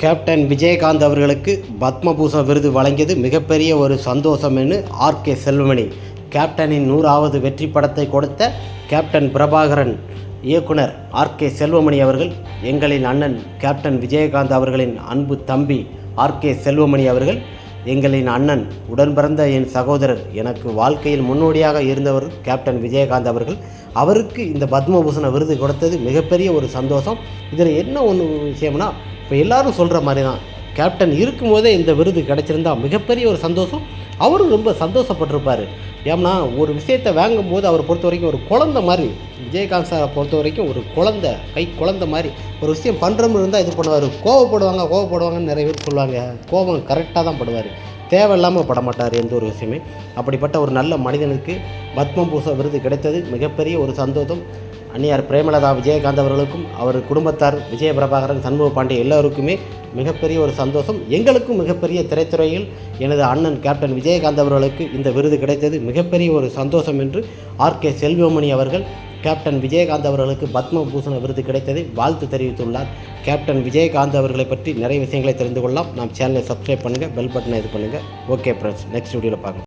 Captain Vijayakanth அவர்களுக்கு பத்மபூஷன் விருது வழங்கியது மிகப்பெரிய ஒரு சந்தோஷம் என்று ஆர்கே செல்வமணி. கேப்டனின் நூறாவது வெற்றி படத்தை கொடுத்த கேப்டன் பிரபாகரன் இயக்குனர் ஆர்கே செல்வமணி அவர்கள் எங்களின் அண்ணன் கேப்டன் விஜயகாந்த் அவர்களின் அன்பு தம்பி ஆர்கே செல்வமணி அவர்கள் எங்களின் அண்ணன் உடன் பிறந்த என் சகோதரர் எனக்கு வாழ்க்கையில் முன்னோடியாக இருந்தவர் கேப்டன் விஜயகாந்த் அவர்கள். அவருக்கு இந்த பத்மபூஷண விருது கொடுத்தது மிகப்பெரிய ஒரு சந்தோஷம். இதில் என்ன ஒன்று விஷயம்னா இப்போ எல்லாரும் சொல்கிற மாதிரி தான் கேப்டன் இருக்கும்போதே இந்த விருது கிடச்சிருந்தா மிகப்பெரிய ஒரு சந்தோஷம். அவரும் ரொம்ப சந்தோஷப்பட்டிருப்பார். ஏன்னா ஒரு விஷயத்தை வாங்கும்போது அவர் பொறுத்த வரைக்கும் ஒரு குழந்த மாதிரி விஜயகாந்த் சாரை பொறுத்த வரைக்கும் ஒரு குழந்த கை குழந்தை மாதிரி ஒரு விஷயம் பண்ணுறோம்னு இருந்தால் இது பண்ணுவார். கோவப்படுவாங்க கோவப்படுவாங்கன்னு நிறைய பேர் சொல்லுவாங்க. கோபம் கரெக்டாக தான் படுவார். தேவையில்லாமல் பட மாட்டார் எந்த ஒரு விஷயமே. அப்படிப்பட்ட ஒரு நல்ல மனிதனுக்கு பத்மபூஷ விருது கிடைத்தது மிகப்பெரிய ஒரு சந்தோஷம். அன்னியார் பிரேமலதா விஜயகாந்த் அவர்களுக்கும் அவர் குடும்பத்தார் விஜய பிரபாகரன் சண்முக பாண்டிய எல்லோருக்குமே மிகப்பெரிய ஒரு சந்தோஷம். எங்களுக்கும் மிகப்பெரிய திரைத்துறையில் எனது அண்ணன் கேப்டன் விஜயகாந்த் அவர்களுக்கு இந்த விருது கிடைத்தது. மிகப்பெரிய ஒரு சந்தோஷம் என்று ஆர் கே செல்வமணி அவர்கள் கேப்டன் விஜயகாந்த் அவர்களுக்கு பத்மபூஷண விருது கிடைத்ததை வாழ்த்து தெரிவித்துள்ளார். கேப்டன் விஜயகாந்த் அவர்களை பற்றி நிறைய விஷயங்களை தெரிந்து கொள்ளலாம். நாம் சேனலை சப்ஸ்கிரைப் பண்ணுங்கள் பெல் பட்டனை இது பண்ணுங்கள் ஓகே ஃப்ரெண்ட்ஸ் நெக்ஸ்ட் வீடியோவில் பார்க்கலாம்.